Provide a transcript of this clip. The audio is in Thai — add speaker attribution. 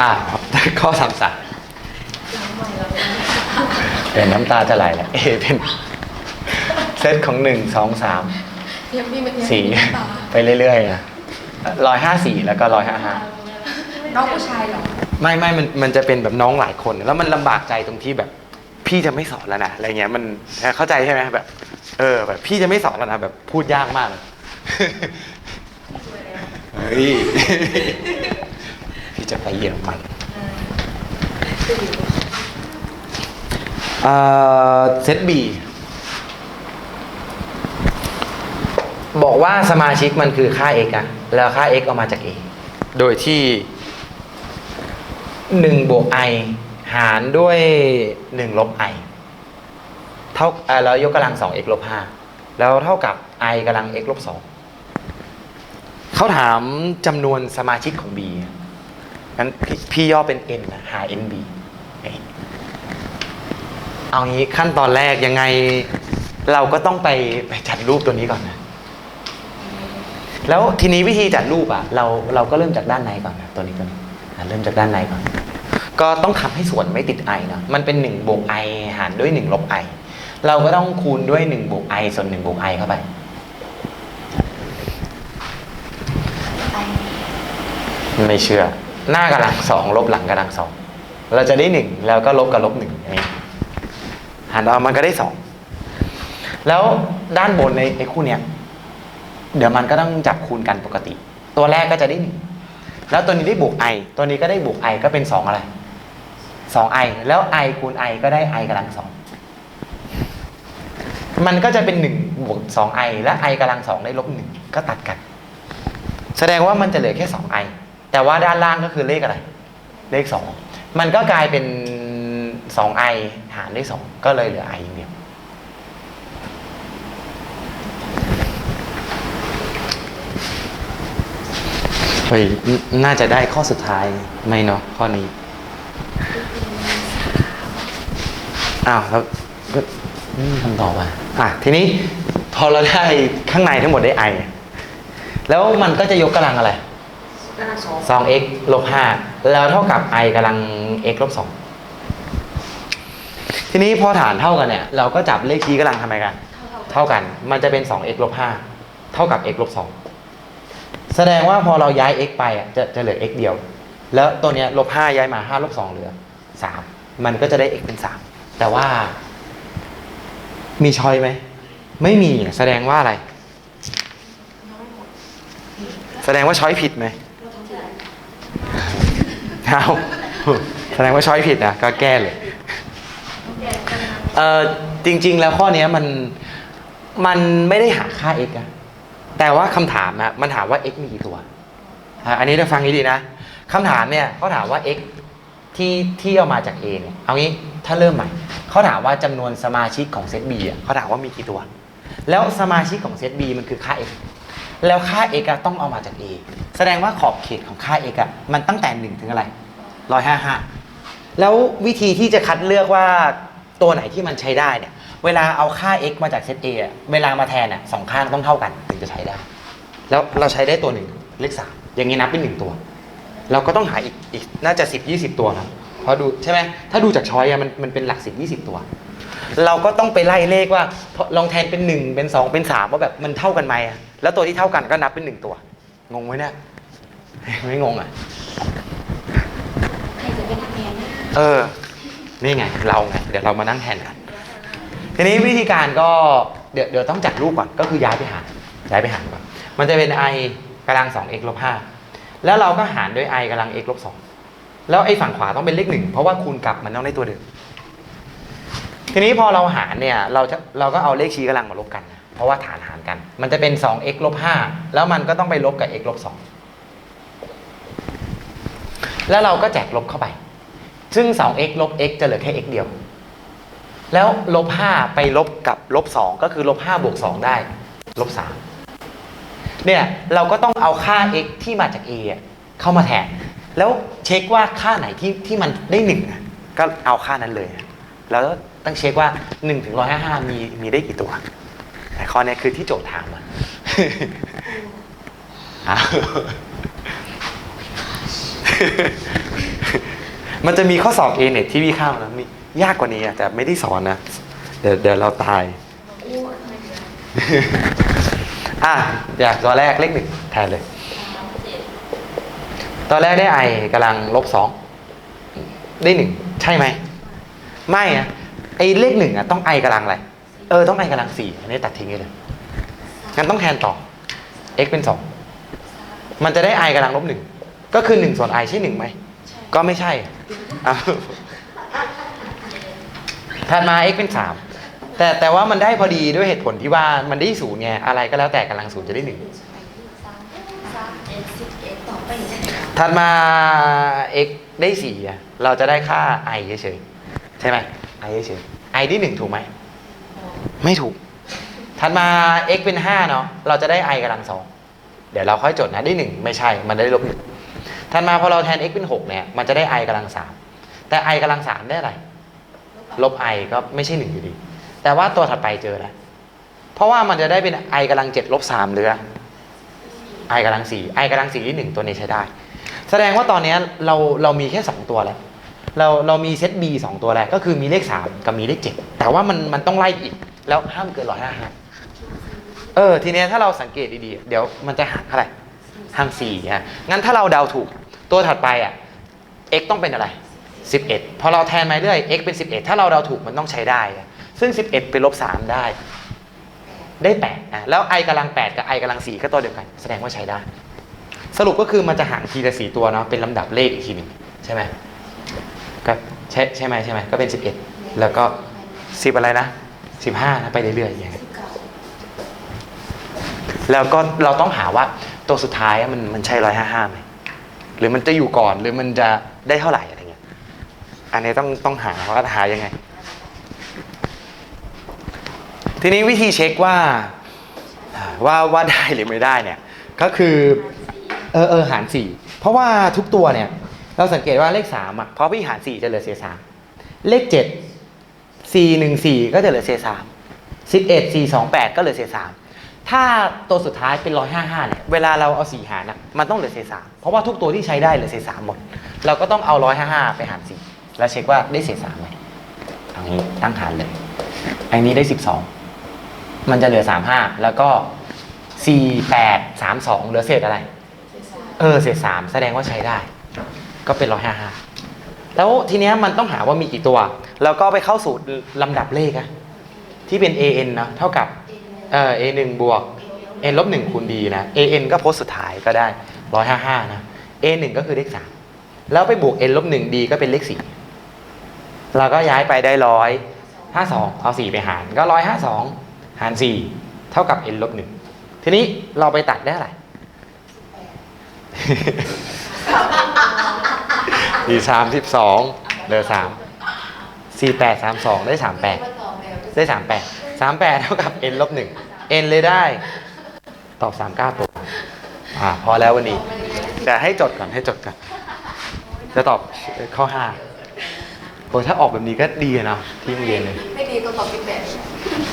Speaker 1: อ่าข้อสามสามเดี๋ยวน้ำตาจะไหลแล้วเอเป็นเซตของหนึ่งสองสาม
Speaker 2: เทียบนี่มันเทียบ
Speaker 1: สี่
Speaker 2: น้ำตา
Speaker 1: ไปเรื่อยๆนะร้อยห้าสี่แล้วก็ร้อยห้าห้า
Speaker 2: น้องผู้ชายเหรอ
Speaker 1: ไม่ไม่มันมันจะเป็นแบบน้องหลายคน แล้วมันลำบากใจตรงที่แบบ พี่จะไม่สอนแล้วนะอะไรเงี้ยมันเข้าใจใช่ไหมแบบ เออ แบบ พี่จะไม่สอนแล้วนะแบบพูดยากมากเลยเฮ้ยพี่ จะไปเยอรมันเอ่อเซตบีบอกว่าสมาชิกมันคือค่า x อะแล้วค่า x เอามาจาก a โดยที่หนึ่งบวก i หารด้วยหนึ่งลบ i เท่าอ่าแล้วยกกำลังสอง x ลบห้าแล้วเท่ากับ i กำลัง x ลบสองเขาถามจำนวนสมาชิกของ b งั้นพี่พี่ย่อเป็น n นะหา nb เอ้ยเอางี้ขั้นตอนแรกยังไงเราก็ต้องไปไปจัดรูปตัวนี้ก่อนนะ แล้วทีนี้วิธีจัดรูปอะเราเราก็เริ่มจากด้านในก่อนนะตัวนี้ก่อนอะเริ่มจากด้านในก่อน ก็ต้องทำให้ส่วนไม่ติดไอนะมันเป็น1บวกไอหารด้วย1ลบไอเราก็ต้องคูณด้วย1บวกไอส่วน1บวกไอเข้าไปไม่เชื่อ หน้ากำลังสองลบหลังกำลังสองเราจะได้หนึ่งแล้วก็ลบกับลบหนึ่งอย่างนี้หารออกมันก็ได้สองแล้วด้านบนในไอ้คู่เนี้ยเดี๋ยวมันก็ต้องจับคูณกันปกติ ตัวแรกก็จะได้หนึ่งแล้วตัวนี้ได้บวก i ตัวนี้ก็ได้บวก i ก็เป็นสองอะไรสอง i แล้ว i คูณ i ก็ได้ i กำลังสองมันก็จะเป็นหนึ่งบวกสอง i และ i กำลังสองได้ลบหนึ่งก็ตัดกัน แสดงว่ามันจะเหลือแค่สอง i แต่ว่าด้านล่างก็คือเลขอะไร เลขสองมันก็กลายเป็นสอง i หารด้วยสองก็เลยเหลือ i อย่างเดียวเฮ้ยน่าจะได้ข้อสุดท้ายไม่เนาะข้อนี้ อ้าวแล้วก็คำตอบอะอะ ทีนี้พอเราได้ข้างในทั้งหมดได้ i แล้วมันก็จะยกกำลังอะไร
Speaker 2: สอง
Speaker 1: สอง x ลบห้าแล้วเท่ากับ i กำลัง x ลบสองทีนี้พอฐานเท่ากันเนี่ย เราก็จับเลขชี้กำลังทำไมกัน
Speaker 2: เท่าๆกัน
Speaker 1: เท่ากันมันจะเป็น 2x ลบ5เท่ากับ x ลบ2แสดงว่าพอเราย้าย x ไปอะจะจะเหลือ x เดียว แล้วตัวเนี้ยลบ5ย้ายมา5ลบ2เหลือ3มันก็จะได้ x เป็น3แต่ว่า มีช้อยไหม ไม่มีแสดงว่าอะไร แสดงว่าช้อยผิดไหม เอาแสดงว่าช้อยผิดนะก็แก้เลยเออจริง ๆ แล้วข้อนี้มันมันไม่ได้หาค่า x อะแต่ว่าคำถามอะมันถามว่า x มีกี่ตัวอันนี้เราฟังดีๆนะคำถามเนี่ยเขาถามว่า x ที่ที่เอามาจาก a เนี่ยเอางี้ถ้าเริ่มใหม่เขาถามว่าจำนวนสมาชิกของเซต b อะเขาถามว่ามีกี่ตัว แล้วสมาชิกของเซต b มันคือค่า x แล้วค่า x อะต้องเอามาจาก a แสดงว่าขอบเขตของค่า x อะมันตั้งแต่ 1 ถึงอะไร 155 แล้ววิธีที่จะคัดเลือกว่าตัวไหนที่มันใช้ได้เนี่ย เวลาเอาค่า x มาจากเซต A อะเวลามาแทนอะสองข้างต้องเท่ากันถึงจะใช้ได้ แล้วเราใช้ได้ตัวหนึ่งเลขสามอย่างนี้นับเป็นหนึ่งตัว เราก็ต้องหาอีกอีกน่าจะสิบยี่สิบตัวนะเพราะดูใช่ไหมถ้าดูจากช้อยอะมันมันเป็นหลักสิบยี่สิบตัวเราก็ต้องไปไล่เลขว่าลองแทนเป็นหนึ่งเป็นสองเป็นสามว่าแบบมันเท่ากันไหมอะ แล้วตัวที่เท่ากันก็นับเป็นหนึ่งตัว งงไหมเนี่ย ไม่งงอะ
Speaker 2: ใครจะเป็นคะแนนนะ
Speaker 1: เออ นี่ไง เราไง เดี๋ยวเรามานั่งแทนกัน ทีนี้วิธีการก็ เดี๋ยวเดี๋ยวต้องจัดรูปก่อน ก็คือย้ายไปหารย้ายไปหารก่อน มันจะเป็น i กำลัง 2x ลบ5แล้วเราก็หารด้วย i กำลัง x ลบ2แล้วไอ้ฝั่งขวาต้องเป็นเลขหนึ่งเพราะว่าคูณกลับมันต้องได้ตัวเดิม ทีนี้พอเราหารเนี่ย เราจะเราก็เอาเลขชี้กำลังมาลบกันนะเพ ราะว่าฐานหารกัน มันจะเป็น 2x ลบ5แล้วมันก็ต้องไปลบกับ x ลบ2แล้วเราก็แจกลบเข้าไป ซึ่ง 2x ลบ x จะเหลือแค่ x เดียว แล้วลบ5ไปลบกับลบ2ก็คือลบ5บวก2ได้ลบ3เนี่ยเราก็ต้องเอาค่า x ที่มาจาก a เข้ามาแทน แล้วเช็คว่าค่าไหนที่ที่มันได้1ก็เอาค่านั้นเลย แล้วต้องเช็คว่า1ถึง155มีมีได้กี่ตัว แต่ข้อเนี้ยคือที่โจทย์ถามอะอ้าวมันจะมีข้อสอบ A เน็ตที่พี่เข้านะมียากกว่านี้อะแต่ไม่ได้สอนนะ เดี๋ยวเดี๋ยวเราตาย
Speaker 2: อ้วนอะไรเงี้ย
Speaker 1: อะอยากตัวแรกเลขหนึ่งแทนเลย ตอนแรกได้ไอกำลังลบสองได้หนึ่งใช่ไหม ไม่อะไอเลขหนึ่งอะต้องไอกำลังอะไร เออต้องไอกำลังสี่อันนี้ตัดทิ้งเลยงั้นต้องแทนต่อ x เป็นสองมันจะได้ไอกำลังลบหนึ่งก็คือหนึ่งส่วนไอใช่หนึ่งไหมก็ไม่ใช่อ้าถัดมา x เป็นสามแต่แต่ว่ามันได้พอดีด้วยเหตุผลที่ว่ามันได้ศูนย์ไงอะไรก็แล้วแต่กำลังศูนย์จะได้หนึ่งถัดมา x ได้สี่เราจะได้ค่า i เฉยๆใช่ไหม i เฉยๆ i ได้หนึ่งถูกไหม ไม่ถูก ถัดมา x เป็นห้าเนาะ เราจะได้ i กำลังสองเดี๋ยวเราค่อยจดนะได้หนึ่งไม่ใช่ มันได้ลบหนึ่งถัดมาพอเราแทน x เป็นหกเนี่ย มันจะได้ i กำลังสามแต่ i กำลังสามได้อะไร ลบ i ก็ไม่ใช่หนึ่งอยู่ดี แต่ว่าตัวถัดไปเจอแล้ว เพราะว่ามันจะได้เป็น i กำลังเจ็ดลบสามเหลือ i กำลังสี่ i กำลังสี่ที่หนึ่งตัวนี้ใช้ได้ แสดงว่าตอนนี้เราเรามีแค่สองตัวแล้วเราเรามีเซต B สองตัวแล้วก็คือมีเลขสามกับมีเลขเจ็ดแต่ว่ามันมันต้องไล่อีก แล้วห้ามเกินร้อยห้าหเออ ทีเนี้ยถ้าเราสังเกตดีๆ เดี๋ยวมันจะห่างเท่าไหร่ห่างสี่ฮะงั้นถ้าเราเดาถูกตัวถัดไปอะ x ต้องเป็นอะไร 11 พอเราแทนมาเรื่อย x เป็น 11 ถ้าเราเดาถูกมันต้องใช้ได้ ซึ่ง 11 เป็นลบ 3 ได้ ได้8นะแล้ว i กำลัง 8 กับ i กำลัง 4 ก็ตัวเดียวกัน แสดงว่าใช้ได้ สรุปก็คือมันจะห่างทีละสี่ตัวเนาะเป็นลำดับเลขอีกทีหนึ่งใช่ไหมก็ใช่ใช่ไหมใช่ไหมก็เป็น 11 แล้วก็ 10 อะไรนะ 15นะไปเรื่อยๆอย่างเงี้ยแล้วก็เราต้องหาว่าตัวสุดท้ายอะมันมันใช่ร้อยห้าห้าไหมหรือมันจะอยู่ก่อนหรือมันจะได้เท่าไหร่อะไรเงี้ย อันนี้ต้องต้องหาว่าหายังไง ทีนี้วิธีเช็คว่าว่าว่าได้หรือไม่ได้เนี่ย ก็คือเออเออหารสี่เพราะว่าทุกตัวเนี่ย เราสังเกตว่าเลขสามอะเพราะพี่หารสี่จะเหลือเศษสามเลขเจ็ด สี่หนึ่งสี่ก็จะเหลือเศษสามสิบเอ็ดสี่สองแปดก็เหลือเศษสามถ้าตัวสุดท้ายเป็นร้อยห้าห้าเนี่ย เวลาเราเอาสี่หารอะมันต้องเหลือเศษสามเพราะว่าทุกตัวที่ใช้ได้เหลือเศษสามหมด เราก็ต้องเอาร้อยห้าห้าไปหารสี่แล้วเช็คว่าได้เศษสามไหมเอันนี้ตั้งหารเลย อันนี้ได้สิบสองมันจะเหลือสามห้าแล้วก็สี่แปดสามสองเหลือเศษอะไร เออ เศษสามแสดงว่าใช้ได้ ก็เป็นร้อยห้าห้าแล้วทีเนี้ยมันต้องหาว่ามีกี่ตัว แล้วก็ไปเข้าสูตรลำดับเลขอะที่เป็น an เนะเท่ากับเออ a หนึ่งบวก n ลบหนึ่งคูณ b นะ an ก็โพสต์สุดท้ายก็ได้ร้อยห้าห้านะ a หนึ่งก็คือเลขสามแล้วไปบวก n ลบหนึ่ง d ก็เป็นเลขสี่เราก็ย้ายไปได้ร้อยห้าสองเอาสี่ไปหารก็ร้อยห้าสองหารสี่เท่ากับ n ลบหนึ่งทีนี้เราไปตัดได้อะไรสี่สามสิบสองเหลือสาม สี่แปดสามสองได้สามแปดได้สามแปดสามแปดเท่ากับ n ลบหนึ่ง n เลยได้ ตอบสามเก้าตัวอ่าพอแล้ววันนี้ แต่ให้จดก่อนให้จดก่อน จะตอบข้อห้าโอ้ถ้าออกแบบนี้ก็ดีนะที่โรงเรียนเลย
Speaker 2: ไม่ดีก็ตอบเป็นแบบ